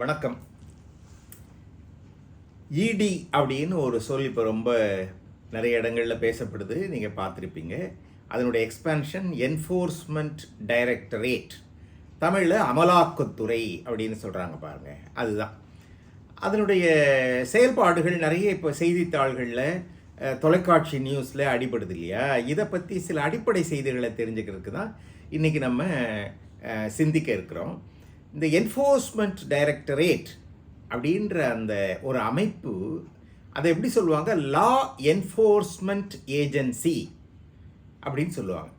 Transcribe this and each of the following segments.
வணக்கம். இடி அப்படின்னு ஒரு சொல் இப்போ ரொம்ப நிறைய இடங்களில் பேசப்படுது. நீங்கள் பார்த்துருப்பீங்க. அதனுடைய எக்ஸ்பேன்ஷன் என்ஃபோர்ஸ்மெண்ட் டைரக்டரேட் தமிழில் அமலாக்கத்துறை அப்படின்னு சொல்கிறாங்க பாருங்கள் அதுதான். அதனுடைய செயல்பாடுகள் நிறைய இப்போ செய்தித்தாள்களில் தொலைக்காட்சி நியூஸில் அடிபடுது இல்லையா? இதை பற்றி சில அடிப்படை செய்திகளை தெரிஞ்சுக்கிறதுக்கு தான் இன்றைக்கி நம்ம சிந்திக்க இருக்கிறோம். இந்த என்ஃபோர்ஸ்மெண்ட் டைரக்டரேட் அப்படின்ற அந்த ஒரு அமைப்பு அதை எப்படி சொல்லுவாங்க? லா என்ஃபோர்ஸ்மெண்ட் ஏஜென்சி அப்படின்னு சொல்லுவாங்க.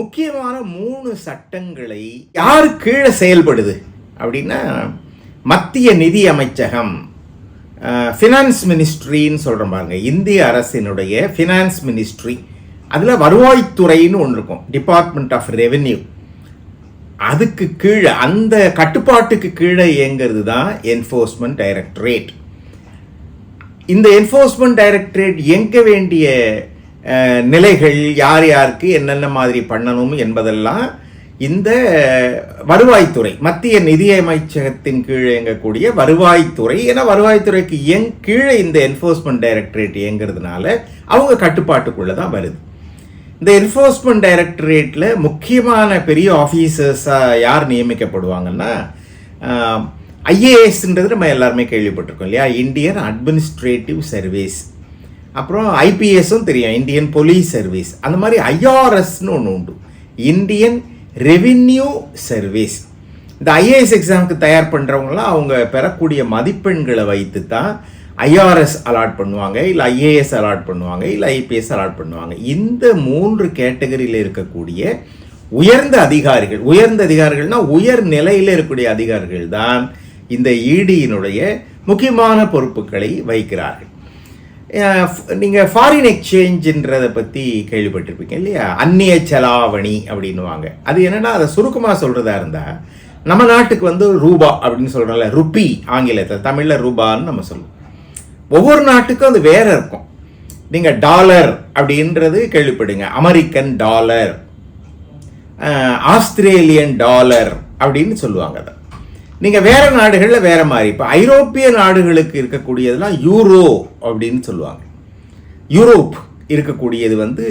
முக்கியமான மூணு சட்டங்களை யார் கீழே செயல்படுது அப்படின்னா மத்திய நிதி அமைச்சகம் ஃபினான்ஸ் மினிஸ்ட்ரின்னு சொல்கிறோம் பாருங்க. இந்திய அரசினுடைய ஃபினான்ஸ் மினிஸ்ட்ரி அதில் வருவாய்த்துறைன்னு ஒன்று இருக்கும். டிபார்ட்மெண்ட் ஆஃப் ரெவென்யூ அதுக்கு கீழே அந்த கட்டுப்பாட்டுக்கு கீழே இயங்கிறது தான் என்ஃபோர்ஸ்மெண்ட் டைரக்டரேட் இந்த என்ஃபோர்ஸ்மெண்ட் டைரக்டரேட் இயங்க வேண்டிய நிலைகள் யார் யாருக்கு என்னென்ன மாதிரி பண்ணணும் என்பதெல்லாம் இந்த வருவாய்த்துறை மத்திய நிதியமைச்சகத்தின் கீழே இயங்கக்கூடிய வருவாய்த்துறை. ஏன்னா வருவாய்த்துறைக்கு இயங் கீழே இந்த என்ஃபோர்ஸ்மெண்ட் டைரக்டரேட் இயங்கிறதுனால அவங்க கட்டுப்பாட்டுக்குள்ளே தான் வருது. இந்த என்ஃபோர்ஸ்மெண்ட் டைரக்டரேட்டில் முக்கியமான பெரிய ஆஃபீஸர்ஸாக யார் நியமிக்கப்படுவாங்கன்னா ஐஏஎஸ்ன்றது நம்ம எல்லாருமே கேள்விப்பட்டிருக்கோம் இல்லையா? இந்தியன் அட்மினிஸ்ட்ரேட்டிவ் சர்வீஸ் அப்புறம் ஐபிஎஸும் தெரியும் இந்தியன் போலீஸ் சர்வீஸ் அந்த மாதிரி ஐஆர்எஸ்னு ஒன்று உண்டு. இந்தியன் ரெவின்யூ சர்வீஸ் இந்த ஐஏஎஸ் எக்ஸாமுக்கு தயார் பண்ணுறவங்களாம் அவங்க பெறக்கூடிய மதிப்பெண்களை வைத்து தான் ஐஆர்எஸ் அலாட் பண்ணுவாங்க இல்லை ஐஏஎஸ் அலாட் பண்ணுவாங்க இல்லை ஐபிஎஸ் அலாட் பண்ணுவாங்க. இந்த மூன்று கேட்டகரியில் இருக்கக்கூடிய உயர்ந்த அதிகாரிகள் உயர்ந்த அதிகாரிகள்னால் உயர் நிலையில் இருக்கக்கூடிய அதிகாரிகள் தான் இந்த இடியினுடைய முக்கியமான பொறுப்புகளை வைக்கிறார்கள் நீங்கள் ஃபாரின் எக்ஸ்சேஞ்சுன்றதை பற்றி கேள்விப்பட்டிருப்பீங்க இல்லையா? அந்நிய செலாவணி அப்படின்னுவாங்க. அது என்னன்னா அதை சுருக்கமாக சொல்கிறதா இருந்தால் நம்ம நாட்டுக்கு வந்து ரூபா அப்படின்னு சொல்கிறோம்ல ருப்பி ஆங்கிலத்தில் தமிழில் ரூபான்னு நம்ம சொல்லுவோம். ஒவ்வொரு நாட்டுக்கும் அது வேற இருக்கும். நீங்கள் டாலர் அப்படின்றது கேள்விப்படுங்க. அமெரிக்கன் டாலர் ஆஸ்திரேலியன் டாலர் அப்படின்னு சொல்லுவாங்க அதை. நீங்கள் வேற நாடுகளில் வேற மாதிரி. இப்போ ஐரோப்பிய நாடுகளுக்கு இருக்கக்கூடியதுலாம் யூரோ அப்படின்னு சொல்லுவாங்க. யூரோப் இருக்கக்கூடியது வந்து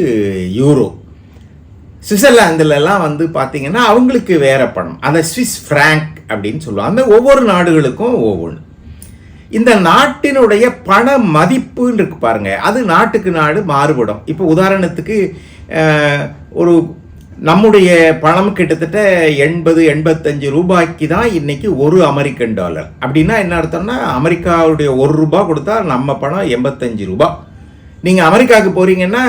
யூரோ. சுவிட்சர்லாந்துலலாம் வந்து பார்த்தீங்கன்னா அவங்களுக்கு வேற பணம். அந்த ஸ்விஸ் ஃப்ராங்க் அப்படின்னு சொல்லுவாங்க. அந்த ஒவ்வொரு நாடுகளுக்கும் ஒவ்வொன்று இந்த நாட்டினுடைய பண மதிப்புன்னு இருக்கு பாருங்க. அது நாட்டுக்கு நாடு மாறுபடும். இப்போ உதாரணத்துக்கு ஒரு நம்முடைய பணம் கிட்டத்தட்ட எண்பது எண்பத்தஞ்சு ரூபாய்க்கு தான் இன்னைக்கு ஒரு அமெரிக்கன் டாலர். அப்படின்னா என்ன அர்த்தம்னா அமெரிக்காவுடைய ஒரு ரூபாய் கொடுத்தா நம்ம பணம் எண்பத்தஞ்சு ரூபாய் நீங்கள் அமெரிக்காவுக்கு போகிறீங்கன்னா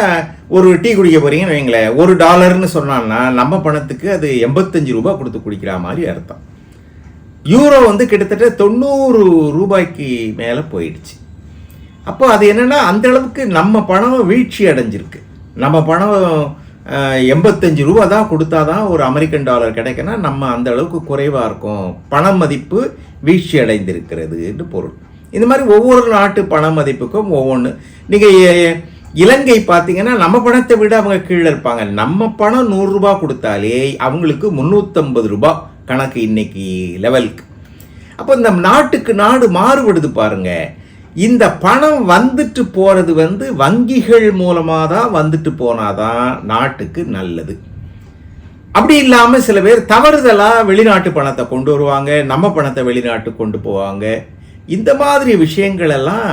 ஒரு டீ குடிக்க போகிறீங்கன்னு வைங்களேன். ஒரு டாலர்னு சொன்னான்னா நம்ம பணத்துக்கு அது எண்பத்தஞ்சு ரூபாய் கொடுத்து குடிக்கிற மாதிரி அர்த்தம். யூரோ வந்து கிட்டத்தட்ட தொண்ணூறு ரூபாய்க்கு மேலே போயிடுச்சு. அப்போ அது என்னென்னா அந்த அளவுக்கு நம்ம பணம் வீழ்ச்சி அடைஞ்சிருக்கு. நம்ம பணம் எண்பத்தஞ்சு ரூபா தான் கொடுத்தா தான் ஒரு அமெரிக்கன் டாலர் கிடைக்குன்னா நம்ம அந்த அளவுக்கு குறைவாக இருக்கும். பண மதிப்பு வீழ்ச்சி அடைந்திருக்கிறதுன்னு பொருள். இந்த மாதிரி ஒவ்வொரு நாட்டு பண மதிப்புக்கும் ஒவ்வொன்று நீங்கள் இலங்கை பார்த்தீங்கன்னா நம்ம பணத்தை விட அவங்க கீழே இருப்பாங்க. நம்ம பணம் நூறுரூபா கொடுத்தாலே அவங்களுக்கு முந்நூற்றம்பது ரூபா கணக்கு இன்னைக்கு லெவலுக்கு. அப்போ இந்த நாட்டுக்கு நாடு மாறுபடுது பாருங்க. இந்த பணம் வந்துட்டு போகிறது வந்து வங்கிகள் மூலமாக தான் வந்துட்டு போனாதான் நாட்டுக்கு நல்லது. அப்படி இல்லாமல் சில பேர் தவறுதலாக வெளிநாட்டு பணத்தை கொண்டு வருவாங்க நம்ம பணத்தை வெளிநாட்டுக்கு கொண்டு போவாங்க. இந்த மாதிரி விஷயங்களெல்லாம்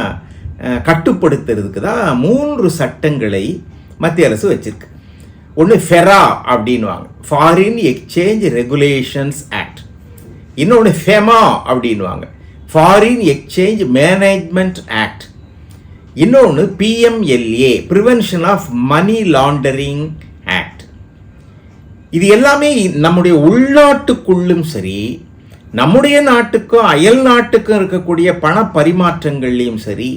கட்டுப்படுத்துறதுக்கு தான் மூன்று சட்டங்களை மத்திய அரசு வச்சிருக்கு. ஒன்று ஃபெரா அப்படின்வாங்க ஃபாரின் எக்ஸ்சேஞ்ச் ரெகுலேஷன்ஸ் ஆக்ட் இன்னொன்று ஃபெமா அப்படின்வாங்க ஃபாரின் எக்ஸ்சேஞ்ச் மேனேஜ்மெண்ட் ஆக்ட் இன்னொன்று PMLA prevention of money laundering act இது எல்லாமே நம்முடைய உள்நாட்டுக்குள்ளும் சரி நம்முடைய நாட்டுக்கும் அயல் நாட்டுக்கும் இருக்கக்கூடிய பண பரிமாற்றங்கள்லேயும் சரி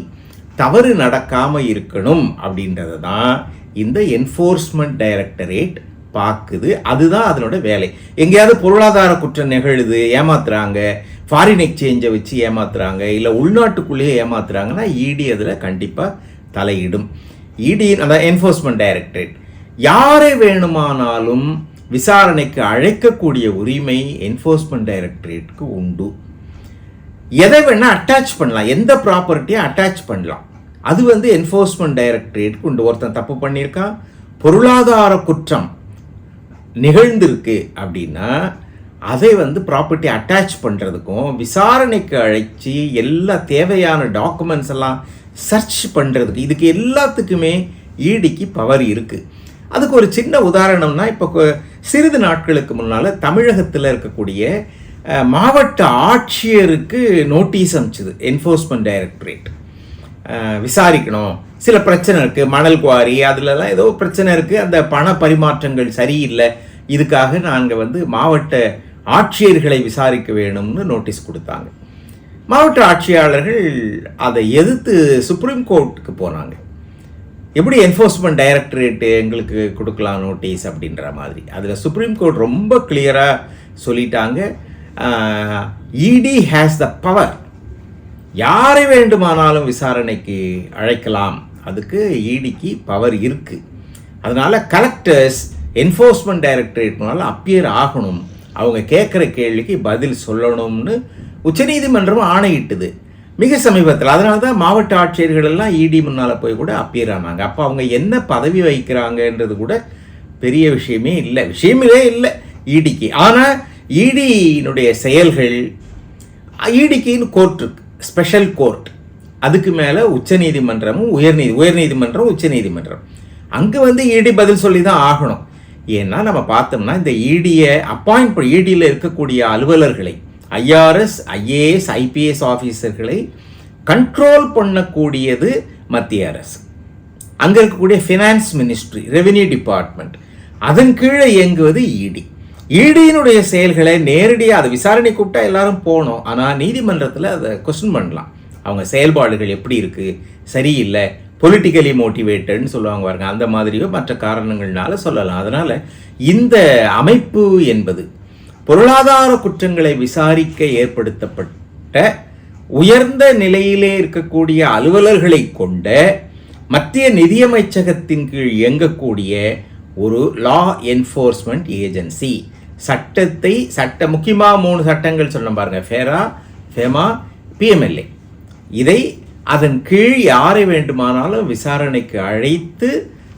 தவறு நடக்காமல் இருக்கணும் அப்படின்றத தான் இந்த என்ஃபோர்ஸ்மெண்ட் டைரக்டரேட் பார்க்குது. அதுதான் அதனோட வேலை. எங்கேயாவது பொருளாதார குற்றம் நிகழுது ஏமாத்துறாங்க ஃபாரின் எக்ஸ்சேஞ்சை வச்சு ஏமாத்துறாங்க இல்லை உள்நாட்டுக்குள்ளேயே ஏமாத்துறாங்கன்னா இடி அதில் கண்டிப்பாக தலையிடும். இடி அதான் என்ஃபோர்ஸ்மெண்ட் டைரக்டரேட் யாரை வேணுமானாலும் விசாரணைக்கு அழைக்கக்கூடிய உரிமை என்ஃபோர்ஸ்மெண்ட் டைரக்டரேட்டுக்கு உண்டு. எதை வேணால் அட்டாச் பண்ணலாம். எந்த ப்ராப்பர்ட்டியை அட்டாச் பண்ணலாம். அது வந்து என்ஃபோர்ஸ்மெண்ட் டைரக்டரேட் கொண்டு ஒருத்தன் தப்பு பண்ணியிருக்கான் பொருளாதார குற்றம் நிகழ்ந்திருக்கு அப்படின்னா அதை வந்து ப்ராப்பர்ட்டி அட்டாச் பண்ணுறதுக்கும் விசாரணைக்கு அழைச்சி எல்லா தேவையான டாக்குமெண்ட்ஸ் எல்லாம் சர்ச் பண்ணுறதுக்கு இதுக்கு எல்லாத்துக்குமே ஈடிக்கு பவர் இருக்குது அதுக்கு ஒரு சின்ன உதாரணம்னா இப்போ சிறிது நாட்களுக்கு முன்னால் தமிழகத்தில் இருக்கக்கூடிய மாவட்ட ஆட்சியருக்கு நோட்டீஸ் அனுப்பிச்சுது என்ஃபோர்ஸ்மெண்ட் டைரக்டரேட் விசாரிக்கணும். சில பிரச்சனை இருக்குது மணல் குவாரி அதுலலாம் ஏதோ பிரச்சனை இருக்குது அந்த பண பரிமாற்றங்கள் சரியில்லை. இதுக்காக நாங்கள் வந்து மாவட்ட ஆட்சியர்களை விசாரிக்க வேணும்னு நோட்டீஸ் கொடுத்தாங்க. மாவட்ட ஆட்சியாளர்கள் அதை எதிர்த்து சுப்ரீம் கோர்ட்டுக்கு போனாங்க. எப்படி என்ஃபோர்ஸ்மெண்ட் டைரக்டரேட் எங்களுக்கு கொடுக்கலாம் நோட்டீஸ் அப்படின்ற மாதிரி. அதில் சுப்ரீம் கோர்ட் ரொம்ப கிளியராக சொல்லிட்டாங்க. இடி ஹேஸ் த பவர் யாரை வேண்டுமானாலும் விசாரணைக்கு அழைக்கலாம். அதுக்கு இடிக்கு பவர் இருக்குது அதனால் கலெக்டர்ஸ் என்ஃபோர்ஸ்மெண்ட் டைரக்டரேட் டைரக்டரேட்னால அப்பியர் ஆகணும். அவங்க கேட்குற கேள்விக்கு பதில் சொல்லணும்னு உச்சநீதிமன்றம் ஆணையிட்டுது. மிக சமீபத்தில். அதனால தான் மாவட்ட ஆட்சியர்கள் எல்லாம் இடி முன்னால் போய் கூட அப்பியர் ஆனாங்க. அப்போ அவங்க என்ன பதவி வகிக்கிறாங்கன்றது கூட பெரிய விஷயமே இல்லை. விஷயமே இல்லை இடிக்கு. ஆனால் இடியினுடைய செயல்கள் இடிக்குன்னு கோர்ட் இருக்கு. ஸ்பெஷல் கோர்ட் அதுக்கு மேலே உச்சநீதிமன்றமும் உயர்நீதி உயர்நீதிமன்றம் உச்சநீதிமன்றம் அங்கே வந்து இடி பதில் சொல்லி தான் ஆகணும். ஏன்னா நம்ம பார்த்தோம்னா இந்த இடியை அப்பாயிண்ட் இடியில் இருக்கக்கூடிய அலுவலர்களை ஐஆர்எஸ் ஐஏஎஸ் ஐபிஎஸ் ஆஃபீஸர்களை கண்ட்ரோல் பண்ணக்கூடியது மத்திய அரசு. அங்கே இருக்கக்கூடிய ஃபினான்ஸ் மினிஸ்ட்ரி ரெவென்யூ டிபார்ட்மெண்ட் அதன் கீழே இயங்குவது இடி இடியினுடைய செயல்களை நேரடியாக அதை விசாரணை கூப்பிட்டா எல்லாரும் போகணும் ஆனால் நீதிமன்றத்தில் அதை கொஸ்டின் பண்ணலாம். அவங்க செயல்பாடுகள் எப்படி இருக்குது சரியில்லை. பொலிட்டிக்கலி மோட்டிவேட்டட்னு சொல்லுவாங்க பாருங்க. அந்த மாதிரியோ மற்ற காரணங்கள்னால சொல்லலாம். அதனால் இந்த அமைப்பு என்பது பொருளாதார குற்றங்களை விசாரிக்க ஏற்படுத்தப்பட்ட உயர்ந்த நிலையிலே இருக்கக்கூடிய அலுவலர்களை கொண்ட மத்திய நிதியமைச்சகத்தின் கீழ் இயங்கக்கூடிய ஒரு லா என்ஃபோர்ஸ்மெண்ட் ஏஜென்சி சட்டத்தை சட்ட முக்கியமாக மூணு சட்டங்கள் சொன்ன பாருங்க. ஃபேரா ஃபேமா பிஎம்எல்ஏ இதை அதன் கீழ் யாரை வேண்டுமானாலும் விசாரணைக்கு அழைத்து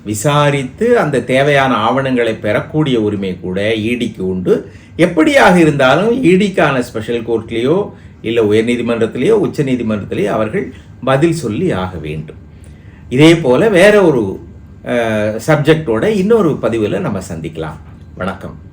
விசாரித்து அந்த தேவையான ஆவணங்களை பெறக்கூடிய உரிமை கூட ஈடிக்கு உண்டு. எப்படியாக இருந்தாலும் ஈடிக்கான ஸ்பெஷல் கோர்ட்லேயோ இல்லை உயர்நீதிமன்றத்திலேயோ உச்சநீதிமன்றத்திலேயோ அவர்கள் பதில் சொல்லி ஆக வேண்டும். இதே போல் வேற ஒரு சப்ஜெக்டோட இன்னொரு பதிவில் நம்ம சந்திக்கலாம். வணக்கம்.